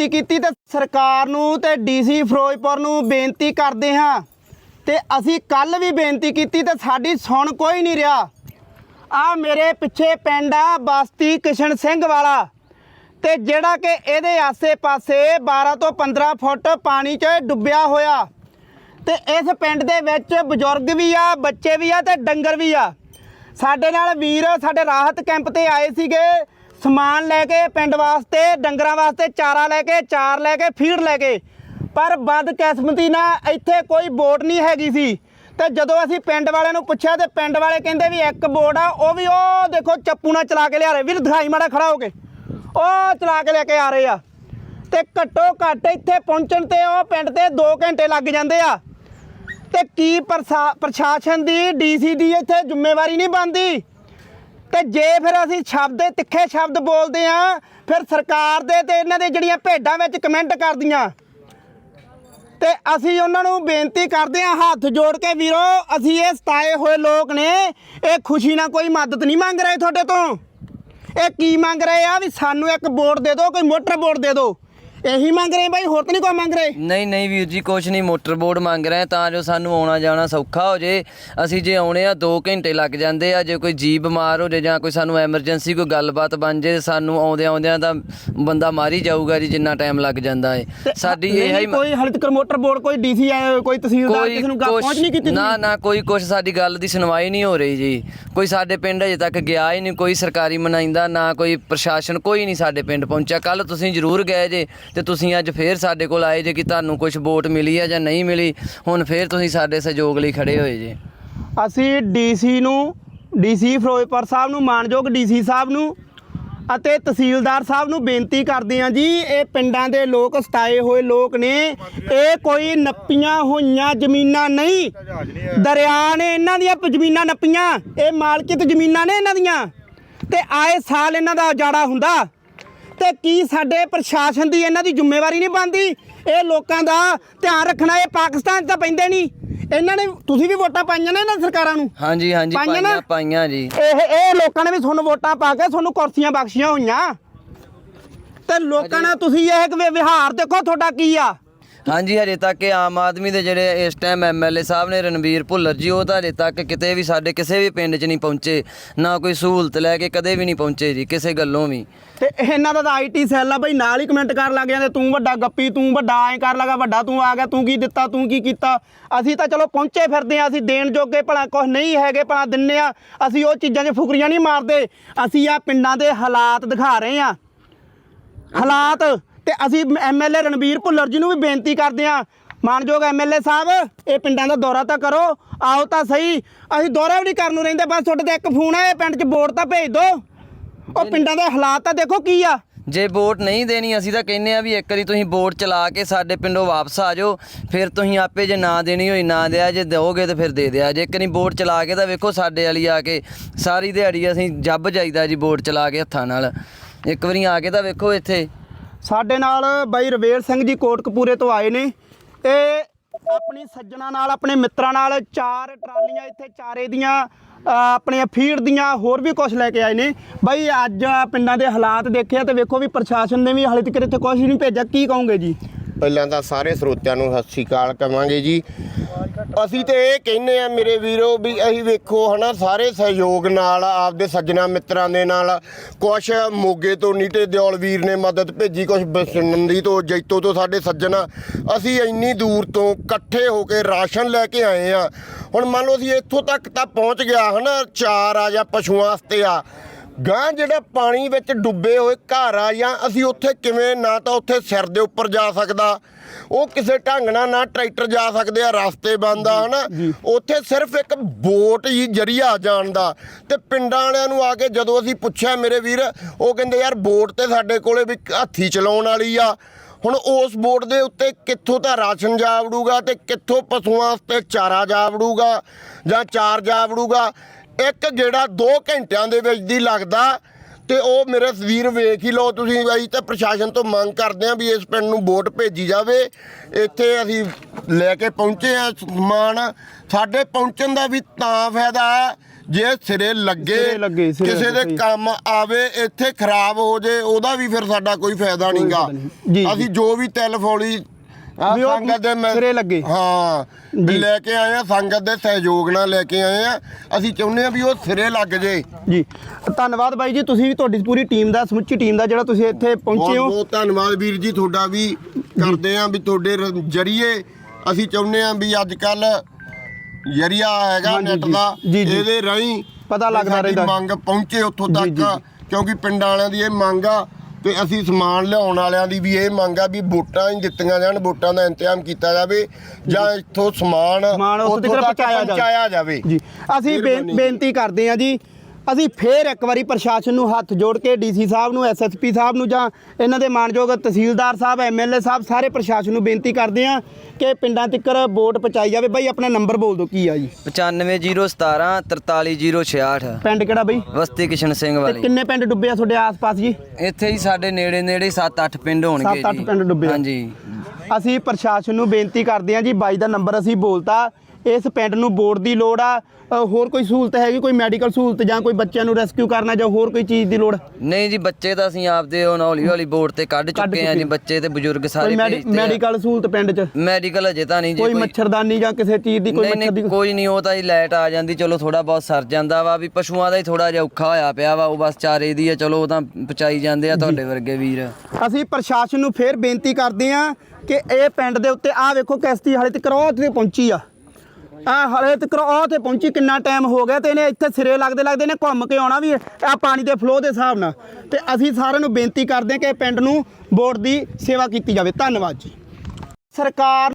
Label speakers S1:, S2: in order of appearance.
S1: ਬੇਨਤੀ ਕੀਤੀ ਤੇ ਸਰਕਾਰ ਨੂੰ ਤੇ ਡੀਸੀ ਫਿਰੋਜ਼ਪੁਰ ਨੂੰ ਬੇਨਤੀ ਕਰਦੇ ਹਾਂ। ਤੇ ਅਸੀਂ ਕੱਲ ਵੀ ਬੇਨਤੀ ਕੀਤੀ ਤੇ ਸਾਡੀ ਸੁਣ ਕੋਈ ਨਹੀਂ ਰਿਹਾ। ਆ ਮੇਰੇ ਪਿੱਛੇ ਪਿੰਡ ਆ ਬਸਤੀ ਕਿਸ਼ਨ ਸਿੰਘ ਵਾਲਾ। ਤੇ ਜਿਹੜਾ ਕਿ ਇਹਦੇ ਆਸੇ-ਪਾਸੇ 12 ਤੋਂ 15 ਫੁੱਟ ਪਾਣੀ 'ਚ ਡੁੱਬਿਆ ਹੋਇਆ। ਤੇ ਇਸ ਪਿੰਡ ਦੇ ਵਿੱਚ ਬਜ਼ੁਰਗ ਵੀ ਆ, ਬੱਚੇ ਵੀ ਆ ਤੇ ਡੰਗਰ ਵੀ ਆ। ਸਾਡੇ ਨਾਲ ਵੀਰ ਸਾਡੇ ਰਾਹਤ ਕੈਂਪ ਤੇ ਆਏ ਸੀਗੇ। ਸਮਾਨ ਲੈ ਕੇ ਪਿੰਡ ਵਾਸਤੇ, ਡੰਗਰਾਂ ਵਾਸਤੇ ਚਾਰਾ ਲੈ ਕੇ, ਚਾਰ ਲੈ ਕੇ, ਫੀਡ ਲੈ ਕੇ। ਪਰ ਬਦਕਿਸਮਤੀ ਨਾਲ ਇੱਥੇ ਕੋਈ ਬੋਟ ਨਹੀਂ ਹੈਗੀ ਸੀ। ਤੇ ਜਦੋਂ ਅਸੀਂ ਪਿੰਡ ਵਾਲਿਆਂ ਨੂੰ ਪੁੱਛਿਆ ਤੇ ਪਿੰਡ ਵਾਲੇ ਕਹਿੰਦੇ ਵੀ ਇੱਕ ਬੋਟ ਆ, ਉਹ ਵੀ ਉਹ ਦੇਖੋ ਚੱਪੂ ਨਾਲ ਚਲਾ ਕੇ ਲਿਆ ਰਹੇ। ਵੀਰ ਦਿਖਾਈ ਮਾੜਾ ਖੜਾ ਹੋ ਕੇ। ਉਹ ਚਲਾ ਕੇ ਲੈ ਕੇ ਆ ਰਹੇ ਆ। ਤੇ ਘੱਟੋ ਘੱਟ ਇੱਥੇ ਪਹੁੰਚਣ ਤੇ ਉਹ ਪਿੰਡ ਤੇ 2 ਘੰਟੇ ਲੱਗ ਜਾਂਦੇ ਆ। ਤੇ ਕੀ ਪ੍ਰਸ਼ਾ- ਪ੍ਰਸ਼ਾਸਨ ਦੀ ਡੀਸੀ ਦੀ ਇੱਥੇ ਜ਼ਿੰਮੇਵਾਰੀ ਨਹੀਂ ਬਣਦੀ? ਤੇ ਜੇ ਫਿਰ ਅਸੀਂ ਸ਼ਬਦ ਤਿੱਖੇ ਸ਼ਬਦ ਬੋਲਦੇ ਆ ਫਿਰ ਸਰਕਾਰ ਦੇ ਤੇ ਇਹਨਾਂ ਦੇ ਜਿਹੜੀਆਂ ਭੇਡਾਂ ਵਿੱਚ ਕਮੈਂਟ ਕਰਦੀਆਂ। ਤੇ ਅਸੀਂ ਉਹਨਾਂ ਨੂੰ ਬੇਨਤੀ ਕਰਦੇ ਆ ਹੱਥ ਜੋੜ ਕੇ ਵੀਰੋ, ਅਸੀਂ ਇਹ ਸਤਾਏ ਹੋਏ ਲੋਕ ਨੇ, ਇਹ ਖੁਸ਼ੀ ਨਾਲ ਕੋਈ ਮਦਦ ਨਹੀਂ ਮੰਗ ਰਹੇ ਤੁਹਾਡੇ ਤੋਂ। ਇਹ ਕੀ ਮੰਗ ਰਹੇ ਆ ਵੀ ਸਾਨੂੰ ਇੱਕ ਬੋਰਡ ਦੇ ਦਿਓ, ਕੋਈ ਮੋਟਰ ਬੋਰਡ ਦੇ ਦਿਓ। ਇਹੀ ਮੰਗ ਰਹੇ ਬਾਈ ਹੋਰ ਤਾਂ ਨਹੀਂ ਕੋਈ ਮੰਗ ਰਹੇ?
S2: ਨਹੀਂ ਨਹੀਂ ਵੀਰ ਜੀ ਕੁਛ ਨਹੀਂ ਮੋਟਰ ਬੋਰਡ ਮੰਗ ਰਹੇ ਤਾਂ ਜੋ ਸਾਨੂੰ ਆਉਣਾ ਜਾਣਾ ਸੌਖਾ ਹੋ ਜੇ। ਅਸੀਂ ਜੇ ਆਉਣੇ ਆ 2 ਘੰਟੇ ਲੱਗ ਜਾਂਦੇ ਆ ਜੇ ਕੋਈ ਜੀ ਬਿਮਾਰ ਹੋ ਜੇ ਜਾਂ ਕੋਈ ਸਾਨੂੰ ਐਮਰਜੈਂਸੀ ਕੋਈ ਗੱਲਬਾਤ ਬਣ ਜੇ ਸਾਨੂੰ ਆਉਂਦੇ ਆਉਂਦਿਆਂ ਤਾਂ ਬੰਦਾ ਮਾਰੀ ਜਾਊਗਾ ਜੀ ਜਿੰਨਾ ਟਾਈਮ ਲੱਗ ਜਾਂਦਾ ਏ। ਸਾਡੀ ਇਹ ਹੀ
S1: ਕੋਈ ਹਲਿਤ ਕਰ ਮੋਟਰ ਬੋਰਡ ਕੋਈ ਡੀਸੀ ਕੋਈ ਤਹਿਸੀਲਦਾਰ ਕਿਸੇ ਨੂੰ ਗੱਲ ਪਹੁੰਚ ਨਹੀਂ ਕੀਤੀ
S2: ਨਾ? ਨਾ ਕੋਈ ਕੁਛ ਸਾਡੀ ਗੱਲ ਦੀ ਸੁਣਵਾਈ ਨਹੀਂ ਹੋ ਰਹੀ ਜੀ। ਕੋਈ ਸਾਡੇ ਪਿੰਡ ਅਜੇ ਤੱਕ ਗਿਆ ਹੀ ਨਹੀਂ ਕੋਈ ਸਰਕਾਰੀ ਮਨਾਇੰਦਾ ਨਾ ਕੋਈ ਪ੍ਰਸ਼ਾਸਨ ਕੋਈ ਨਹੀਂ ਸਾਡੇ ਪਿੰਡ ਪਹੁੰਚਿਆ। ਕੱਲ ਤੁਸੀਂ ਜ਼ਰੂਰ ਗਏ ਜੇ ਤੇ ਤੁਸੀਂ ਅੱਜ ਫੇਰ ਸਾਡੇ ਕੋਲ ਆਏ ਜੇ ਕਿ ਤੁਹਾਨੂੰ ਕੁਝ ਵੋਟ ਮਿਲੀ ਹੈ ਜਾਂ ਨਹੀਂ ਮਿਲੀ, ਹੁਣ ਫੇਰ ਤੁਸੀਂ ਸਾਡੇ ਸਹਿਯੋਗ ਲਈ ਖੜੇ ਹੋਏ ਜੇ।
S1: ਅਸੀਂ ਡੀਸੀ ਨੂੰ, ਡੀਸੀ ਫਿਰੋਜ਼ਪੁਰ ਸਾਹਿਬ ਨੂੰ, ਮਾਨਯੋਗ ਡੀਸੀ ਸਾਹਿਬ ਨੂੰ ਅਤੇ ਤਹਿਸੀਲਦਾਰ ਸਾਹਿਬ ਨੂੰ ਬੇਨਤੀ ਕਰਦੇ ਹਾਂ ਜੀ, ਇਹ ਪਿੰਡਾਂ ਦੇ ਲੋਕ ਸਤਾਏ ਹੋਏ ਲੋਕ ਨੇ, ਇਹ ਕੋਈ ਨੱਪੀਆਂ ਹੋਈਆਂ ਜ਼ਮੀਨਾਂ ਨਹੀਂ। ਦਰਿਆ ਨੇ ਇਹਨਾਂ ਦੀਆਂ ਜ਼ਮੀਨਾਂ ਨੱਪੀਆਂ, ਇਹ ਮਾਲਕੀਤ ਜ਼ਮੀਨਾਂ ਨੇ ਇਹਨਾਂ ਦੀਆਂ। ਤੇ ਆਏ ਸਾਲ ਇਹਨਾਂ ਦਾ ਉਜਾੜਾ ਹੁੰਦਾ। ਤੇ ਕੀ ਸਾਡੇ ਪ੍ਰਸ਼ਾਸਨ ਦੀ ਇਹਨਾਂ ਦੀ ਜ਼ਿੰਮੇਵਾਰੀ ਨਹੀਂ ਬਣਦੀ? ਇਹ ਲੋਕਾਂ ਦਾ ਧਿਆਨ ਰੱਖਣਾ ਇਹ ਪਾਕਿਸਤਾਨ 'ਚ ਤਾਂ ਪੈਂਦੇ ਨਹੀਂ। ਇਹਨਾਂ ਨੇ ਤੁਸੀਂ ਵੀ ਵੋਟਾਂ ਪਾਈਆਂ ਨੇ ਇਹਨਾਂ ਸਰਕਾਰਾਂ ਨੂੰ?
S2: ਹਾਂਜੀ ਹਾਂਜੀ
S1: ਪਾਈਆਂ ਨਾ?
S2: ਪਾਈਆਂ ਪਾਈਆਂ ਜੀ।
S1: ਇਹ ਇਹ ਲੋਕਾਂ ਨੇ ਵੀ ਤੁਹਾਨੂੰ ਵੋਟਾਂ ਪਾ ਕੇ ਤੁਹਾਨੂੰ ਕੁਰਸੀਆਂ ਬਖਸ਼ੀਆਂ ਹੋਈਆਂ। ਤੇ ਲੋਕਾਂ ਨਾਲ ਤੁਸੀਂ ਇਹ ਵੀ- ਵਿਹਾਰ ਦੇਖੋ ਤੁਹਾਡਾ ਕੀ ਆ।
S2: ਹਾਂਜੀ, ਹਜੇ ਤੱਕ ਇਹ ਆਮ ਆਦਮੀ ਦੇ ਜਿਹੜੇ ਇਸ ਟਾਈਮ ਐਮਐਲਏ ਸਾਹਿਬ ਨੇ ਰਣਵੀਰ ਭੁੱਲਰ ਜੀ, ਉਹ ਤਾਂ ਹਜੇ ਤੱਕ ਕਿਤੇ ਵੀ ਸਾਡੇ ਕਿਸੇ ਵੀ ਪਿੰਡ 'ਚ ਨਹੀਂ ਪਹੁੰਚੇ, ਨਾ ਕੋਈ ਸਹੂਲਤ ਲੈ ਕੇ ਕਦੇ ਵੀ ਨਹੀਂ ਪਹੁੰਚੇ ਜੀ, ਕਿਸੇ ਗੱਲੋਂ ਵੀ।
S1: ਤੇ ਇਹਨਾਂ ਦਾ ਤਾਂ ਆਈਟੀ ਸੈੱਲ ਆ ਬਈ, ਨਾਲ ਹੀ ਕਮੈਂਟ ਕਰਨ ਲੱਗ ਜਾਂਦੇ, ਤੂੰ ਵੱਡਾ ਗੱਪੀ, ਤੂੰ ਵੱਡਾ ਐ ਕਰ ਲਗਾ, ਵੱਡਾ ਤੂੰ ਆ ਗਿਆ, ਤੂੰ ਕੀ ਦਿੱਤਾ, ਤੂੰ ਕੀ ਕੀਤਾ? ਅਸੀਂ ਤਾਂ ਚਲੋ ਪਹੁੰਚੇ ਫਿਰਦੇ ਆ ਅਸੀਂ ਦੇਣ ਜੋਗੇ ਭਲਾ ਕੁਝ ਨਹੀਂ ਹੈਗੇ, ਭਲਾ ਦਿੰਨੇ ਆ ਅਸੀਂ ਉਹ ਚੀਜ਼ਾਂ 'ਚ ਫੁਕਰੀਆਂ ਨਹੀਂ ਮਾਰਦੇ, ਅਸੀਂ ਆ ਪਿੰਡਾਂ ਦੇ ਹਾਲਾਤ ਦਿਖਾ ਰਹੇ ਆ ਹਾਲਾਤ ਤੇ ਅਸੀਂ ਐਮਐਲਏ ਰਣਵੀਰ ਭੁੱਲਰ ਜੀ ਨੂੰ ਵੀ ਬੇਨਤੀ ਕਰਦੇ ਆ ਮਾਨਯੋਗ ਐਮਐਲਏ ਸਾਹਿਬ ਇਹ ਪਿੰਡਾਂ ਦਾ ਦੌਰਾ ਤਾਂ ਕਰੋ। ਆਓ ਤਾਂ ਸਹੀ। ਅਸੀਂ ਦੌਰਾ ਵੀ ਨਹੀਂ ਕਰਨ ਨੂੰ ਰਹਿੰਦੇ ਬਸ ਤੁਹਾਡੇ ਤੇ ਇੱਕ ਫੋਨ ਆ ਇਹ ਪਿੰਡ 'ਚ ਵੋਟ ਤਾਂ ਭੇਜ ਦਿਓ। ਉਹ ਪਿੰਡਾਂ ਦੇ ਹਾਲਾਤ ਤਾਂ ਦੇਖੋ ਕੀ ਆ।
S2: ਜੇ ਵੋਟ ਨਹੀਂ ਦੇਣੀ ਅਸੀਂ ਤਾਂ ਕਹਿੰਨੇ ਆ ਵੀ ਇੱਕ ਵਾਰੀ ਤੁਸੀਂ ਵੋਟ ਚਲਾ ਕੇ ਸਾਡੇ ਪਿੰਡੋਂ ਵਾਪਸ ਆ ਜਾਓ। ਫਿਰ ਤੁਸੀਂ ਆਪੇ ਜੇ ਨਾ ਦੇਣੀ ਹੋਈ ਨਾ ਦਿਆ ਜੇ ਦਿਓਗੇ ਤਾਂ ਫਿਰ ਦੇ ਦਿਆ। ਜੇ ਇੱਕ ਵਾਰੀ ਵੋਟ ਚਲਾ ਕੇ ਤਾਂ ਵੇਖੋ ਸਾਡੇ ਵਾਲੀ ਆ ਕੇ ਸਾਰੀ ਦਿਹਾੜੀ ਅਸੀਂ ਜੱਬ ਜਾਈਦਾ ਜੀ ਵੋਟ ਚਲਾ ਕੇ ਹੱਥਾਂ ਨਾਲ। ਇੱਕ ਵਾਰੀ ਆ ਕੇ ਤਾਂ ਵੇਖੋ ਇੱਥੇ।
S1: ਸਾਡੇ ਨਾਲ ਬਾਈ ਰਵੇਲ ਸਿੰਘ ਜੀ ਕੋਟਕਪੂਰੇ ਤੋਂ ਆਏ ਨੇ ਇਹ ਆਪਣੀ ਸੱਜਣਾ ਨਾਲ ਆਪਣੇ ਮਿੱਤਰਾਂ ਨਾਲ ਚਾਰ ਟਰਾਲੀਆਂ ਇੱਥੇ ਚਾਰੇ ਦੀਆਂ ਅ, ਆਪਣੇ ਫੀਡ ਦੀਆਂ ਹੋਰ ਵੀ ਕੁਝ ਲੈ ਕੇ ਆਏ ਨੇ। ਬਾਈ ਅੱਜ ਪਿੰਡਾਂ ਦੇ ਹਾਲਾਤ ਦੇਖਿਆ ਤੇ ਵੇਖੋ ਵੀ ਪ੍ਰਸ਼ਾਸਨ ਨੇ ਵੀ ਹਾਲੇ ਤੱਕ ਇੱਥੇ ਕੁਝ ਨਹੀਂ ਭੇਜਿਆ। ਕੀ ਕਹੋਗੇ ਜੀ?
S3: ਪਹਿਲਾਂ ਤਾਂ ਸਾਰੇ ਸਰੋਤਿਆਂ ਨੂੰ ਸਤਿ ਸ਼੍ਰੀ ਅਕਾਲ ਕਵਾਂਗੇ ਜੀ। ਅਸੀਂ ਤੇ ਇਹ ਕਹਿੰਨੇ ਆ ਮੇਰੇ ਵੀਰੋ ਵੀ ਅਸੀਂ ਵੇਖੋ ਹਨਾ, ਸਾਰੇ ਸਹਿਯੋਗ ਨਾਲ, ਆਪਦੇ ਸੱਜਣਾ ਮਿੱਤਰਾਂ ਦੇ ਨਾਲ, ਕੁਛ ਮੋਗੇ ਤੋਂ ਨੀਟੇ ਦਿਓਲ ਵੀਰ ਨੇ ਮਦਦ ਭੇਜੀ, ਕੁਛ ਬਸਨੰਦੀ ਤੋਂ, ਜੈਤੋ ਤੋਂ ਸਾਡੇ ਸੱਜਣਾ। ਅਸੀਂ ਇੰਨੀ ਦੂਰ ਤੋਂ ਇਕੱਠੇ ਹੋ ਕੇ ਰਾਸ਼ਨ ਲੈ ਕੇ ਆਏ ਆ ਹੁਣ ਮੰਨ ਲਓ ਅਸੀਂ ਇੱਥੋਂ ਤੱਕ ਤਾਂ ਪਹੁੰਚ ਗਿਆ ਹਨਾ, ਚਾਰ ਆ ਜਾਂ ਪਸ਼ੂਆਂ ਵਾਸਤੇ ਆ। ਗਾਂ ਜਿਹੜਾ ਪਾਣੀ ਵਿੱਚ ਡੁੱਬੇ ਹੋਏ ਘਰ ਆ ਜਾਂ ਅਸੀਂ ਉੱਥੇ ਕਿਵੇਂ ਨਾ ਤਾਂ ਉੱਥੇ ਸਿਰ ਦੇ ਉੱਪਰ ਜਾ ਸਕਦਾ ਉਹ ਕਿਸੇ ਢੰਗ ਨਾਲ ਨਾ ਟਰੈਕਟਰ ਜਾ ਸਕਦੇ ਆ ਰਸਤੇ ਬੰਦ ਆ ਹਨਾ? ਉੱਥੇ ਸਿਰਫ ਇੱਕ ਬੋਟ ਹੀ ਜਰੀਆ ਜਾਣ ਦਾ। ਤੇ ਪਿੰਡਾਂ ਵਾਲਿਆਂ ਨੂੰ ਆ ਕੇ ਜਦੋਂ ਅਸੀਂ ਪੁੱਛਿਆ ਮੇਰੇ ਵੀਰ ਉਹ ਕਹਿੰਦੇ ਯਾਰ ਬੋਟ ਤੇ ਸਾਡੇ ਕੋਲੇ ਵੀ ਹੱਥੀ ਚਲਾਉਣ ਵਾਲੀ ਆ। ਹੁਣ ਉਸ ਬੋਟ ਦੇ ਉੱਤੇ ਕਿੱਥੋਂ ਤਾਂ ਰਾਸ਼ਨ ਜਾ ਵੜੂਗਾ ਤੇ ਕਿੱਥੋਂ ਪਸ਼ੂਆਂ ਵਾਸਤੇ ਚਾਰਾ ਜਾ ਵੜੂਗਾ ਜਾਂ ਚਾਰ ਜਾ ਵੜੂਗਾ ਇੱਕ ਗੇੜਾ 2 ਘੰਟਿਆਂ ਦੇ ਵਿੱਚ ਦੀ ਲੱਗਦਾ ਤੇ ਉਹ ਮੇਰੇ ਵੀਰ ਵੇਖ ਹੀ ਲਓ ਤੁਸੀਂ ਅਸੀਂ ਤਾਂ ਪ੍ਰਸ਼ਾਸਨ ਤੋਂ ਮੰਗ ਕਰਦੇ ਹਾਂ ਵੀ ਇਸ ਪਿੰਡ ਨੂੰ ਵੋਟ ਭੇਜੀ ਜਾਵੇ ਇੱਥੇ ਅਸੀਂ ਲੈ ਕੇ ਪਹੁੰਚੇ ਆ ਸਮਾਨ ਸਾਡੇ ਪਹੁੰਚਣ ਦਾ ਵੀ ਤਾਂ ਫਾਇਦਾ ਹੈ ਜੇ ਸਿਰੇ ਲੱਗੇ ਕਿਸੇ ਦੇ। ਕੰਮ ਆਵੇ ਇੱਥੇ ਖਰਾਬ ਹੋ ਜੇ ਉਹਦਾ ਵੀ ਫਿਰ ਸਾਡਾ ਕੋਈ ਫਾਇਦਾ ਨਹੀਂਗਾ ਅਸੀਂ।
S1: ਜੋ
S3: ਵੀ ਤਿਲ ਫੋਲੀ
S1: ਵੀ ਉਹ
S3: ਸੰਗਤ ਦੇ ਮੈਂ-
S1: ਸਿਰੇ ਲੱਗੇ।
S3: ਹਾਂ ਵੀ
S1: ਜੀ।
S3: ਲੈ ਕੇ ਆਏ ਆ ਸੰਗਤ ਦੇ ਸਹਿਯੋਗ ਨਾਲ ਲੈ ਕੇ ਆਏ ਆ ਅਸੀਂ ਚਾਹੁੰਦੇ ਆ ਵੀ ਉਹ ਸਿਰੇ ਲੱਗ ਜੇ
S1: ਜੀ ਧੰਨਵਾਦ ਬਾਈ ਜੀ ਤੁਸੀਂ ਵੀ ਤੁਹਾਡੀ ਪੂਰੀ ਟੀਮ ਦਾ ਸਮੁੱਚੀ ਟੀਮ ਦਾ ਜਿਹੜਾ ਤੁਸੀਂ ਇੱਥੇ ਪਹੁੰਚੇ ਹੋ
S3: ਬਹੁਤ ਧੰਨਵਾਦ ਵੀਰ ਜੀ ਤੁਹਾਡਾ ਵੀ ਕਰਦੇ ਆ ਵੀ ਤੁਹਾਡੇ ਰ- ਜਰੀਏ ਅਸੀਂ ਚਾਹੁੰਦੇ ਆ ਵੀ ਅੱਜ ਕੱਲ ਜਰੀਆ ਹੈਗਾ
S1: ਹਾਂਜੀ,
S3: ਨੈਟ
S1: ਜੀ।
S3: ਦਾ
S1: ਜੀ, ਜੀ।
S3: ਇਹਦੇ ਰਾਹੀਂ
S1: ਪਤਾ ਲੱਗਦਾ
S3: ਸਾਡੀ
S1: ਰਹਿੰਦਾ।
S3: ਮੰਗ ਪਹੁੰਚੇ ਉੱਥੋਂ
S1: ਜੀ,
S3: ਤੱਕ
S1: ਜੀ।
S3: ਕਿਉਂਕਿ ਪਿੰਡਾਂ ਵਾਲਿਆਂ ਦੀ ਇਹ ਮੰਗ ਆ ਤੇ ਅਸੀਂ ਸਮਾਨ ਲਿਆਉਣ ਵਾਲਿਆਂ ਦੀ ਵੀ ਇਹ ਮੰਗ ਆ ਵੀ ਵੋਟਾਂ ਹੀ ਦਿੱਤੀਆਂ ਜਾਣ ਵੋਟਾਂ ਦਾ ਇੰਤਜ਼ਾਮ ਕੀਤਾ ਜਾਵੇ ਜਾਂ ਇੱਥੋਂ ਸਮਾਨ
S1: ਸਮਾਨ ਉੱਥੇ ਤੱਕ ਪਹੁੰਚਾਇਆ ਜਾਵੇ। ਜੀ ਅਸੀਂ। ਬੇਨਤੀ ਕਰਦੇ ਹਾਂ ਜੀ ਅਸੀਂ ਫੇਰ ਇੱਕ ਵਾਰੀ ਪ੍ਰਸ਼ਾਸਨ ਨੂੰ ਹੱਥ ਜੋੜ ਕੇ ਡੀਸੀ ਸਾਹਿਬ ਨੂੰ ਐਸਐਸਪੀ ਸਾਹਿਬ ਨੂੰ ਜਾਂ ਇਹਨਾਂ ਦੇ ਮਾਨਯੋਗ ਤਹਿਸੀਲਦਾਰ ਸਾਹਿਬ ਐਮਐਲਏ ਸਾਹਿਬ ਸਾਰੇ ਪ੍ਰਸ਼ਾਸਨ ਨੂੰ ਬੇਨਤੀ ਕਰਦੇ ਹਾਂ ਕਿ ਪਿੰਡਾਂ ਤੱਕਰ ਵੋਟ ਪਹੁੰਚਾਈ ਜਾਵੇ। ਬਾਈ ਆਪਣਾ ਨੰਬਰ ਬੋਲ ਦਿਓ ਕੀ ਆ ਜੀ?
S2: 95017 43066
S1: ਪਿੰਡ ਕਿਹੜਾ ਬਾਈ?
S2: ਵਸਤੀ ਕਿਸ਼ਨ ਸਿੰਘ ਵਾਲੀ।
S1: ਕਿੰਨੇ ਪਿੰਡ ਡੁੱਬੇ ਆ ਤੁਹਾਡੇ ਆਸ-ਪਾਸ ਜੀ?
S2: ਇੱਥੇ ਹੀ ਸਾਡੇ ਨੇੜੇ ਨੇੜੇ 7-8 ਪਿੰਡ ਹੋਣਗੇ ਜੀ।
S1: 7-8 ਪਿੰਡ ਡੁੱਬੇ ਆ।
S2: ਹਾਂਜੀ।
S1: ਅਸੀਂ ਪ੍ਰਸ਼ਾਸਨ ਨੂੰ ਬੇਨਤੀ ਕਰਦੇ ਹਾਂ ਜੀ ਬਾਈ ਦਾ ਨੰਬਰ ਅਸੀਂ ਬੋਲਤਾ। ਇਸ ਪਿੰਡ ਨੂੰ ਵੋਟ ਦੀ ਲੋੜ ਆ। ਹੋਰ ਕੋਈ ਸਹੂਲਤ ਹੈਗੀ? ਕੋਈ ਮੈਡੀਕਲ ਸਹੂਲਤ ਜਾਂ ਕੋਈ ਬੱਚਿਆਂ ਨੂੰ ਰੈਸਕਿਊ ਕਰਨਾ ਜਾਂ ਹੋਰ ਕੋਈ ਚੀਜ਼ ਦੀ ਲੋੜ?
S2: ਨਹੀਂ ਜੀ ਬੱਚੇ ਤਾਂ ਅਸੀਂ ਆਪਦੇ ਹੁਣ ਹੌਲੀ ਹੌਲੀ ਬੋਰਡ ਤੇ ਕੱਢ ਚੁੱਕੇ ਆ ਜੀ। ਬੱਚੇ ਤੇ ਬਜ਼ੁਰਗ ਸਾਰੇ ਆ।
S1: ਮੈਡੀਕਲ ਸਹੂਲਤ ਪਿੰਡ 'ਚ?
S2: ਮੈਡੀਕਲ ਅਜੇ ਤਾਂ ਨਹੀਂ ਜੀ
S1: ਕੋਈ ਮੱਛਰਦਾਨੀ ਜਾਂ ਕਿਸੇ ਚੀਜ਼ ਦੀ ਕੋਈ ਮੱਛਰ ਦੀ
S2: ਕੋਈ ਨਹੀਂ ਉਹ ਤਾਂ ਜੀ ਲਾਈਟ ਆ ਜਾਂਦੀ ਚਲੋ ਥੋੜਾ ਬਹੁਤ ਸਰ ਜਾਂਦਾ ਵਾ ਵੀ ਪਸ਼ੂਆਂ ਦਾ ਹੀ ਥੋੜਾ ਜਿਹਾ ਔਖਾ ਹੋਇਆ ਪਿਆ ਵਾ ਉਹ ਬਸ ਚਾਰੇ ਦੀ ਆ ਚਲੋ ਉਹ ਤਾਂ ਪਚਾਈ ਜਾਂਦੇ ਆ ਤੁਹਾਡੇ ਵਰਗੇ ਵੀਰ।
S1: ਅਸੀਂ ਪ੍ਰਸ਼ਾਸਨ ਨੂੰ ਫੇਰ ਬੇਨਤੀ ਕਰਦੇ ਹਾਂ ਕਿ ਇਹ ਪਿੰਡ ਦੇ ਉੱਤੇ ਆਹ ਵੇਖੋ ਕਿਸ਼ਤੀ ਹਾਲੇ ਤੱਕ ਉਹ ਤੇ ਪਹੁੰਚੀ ਆ। ਆ ਹਾਲੇ ਤੱਕ ਉਹ ਤੇ ਪਹੁੰਚੀ ਕਿੰਨਾ ਟਾਈਮ ਹੋ ਗਿਆ ਤੇ ਇਹਨੇ ਇੱਥੇ ਸਿਰੇ ਲੱਗਦੇ ਲੱਗਦੇ ਨੇ ਘੁੰਮ ਕੇ ਆਉਣਾ ਵੀ ਆ ਪਾਣੀ ਦੇ ਫਲੋ ਦੇ ਹਿਸਾਬ ਨਾਲ। ਤੇ ਅਸੀਂ ਸਾਰਿਆਂ ਨੂੰ ਬੇਨਤੀ ਕਰਦੇ ਹਾਂ ਕਿ ਪਿੰਡ ਨੂੰ ਵੋਟ ਦੀ ਸੇਵਾ ਕੀਤੀ ਜਾਵੇ। ਧੰਨਵਾਦ ਜੀ। ਸਰਕਾਰ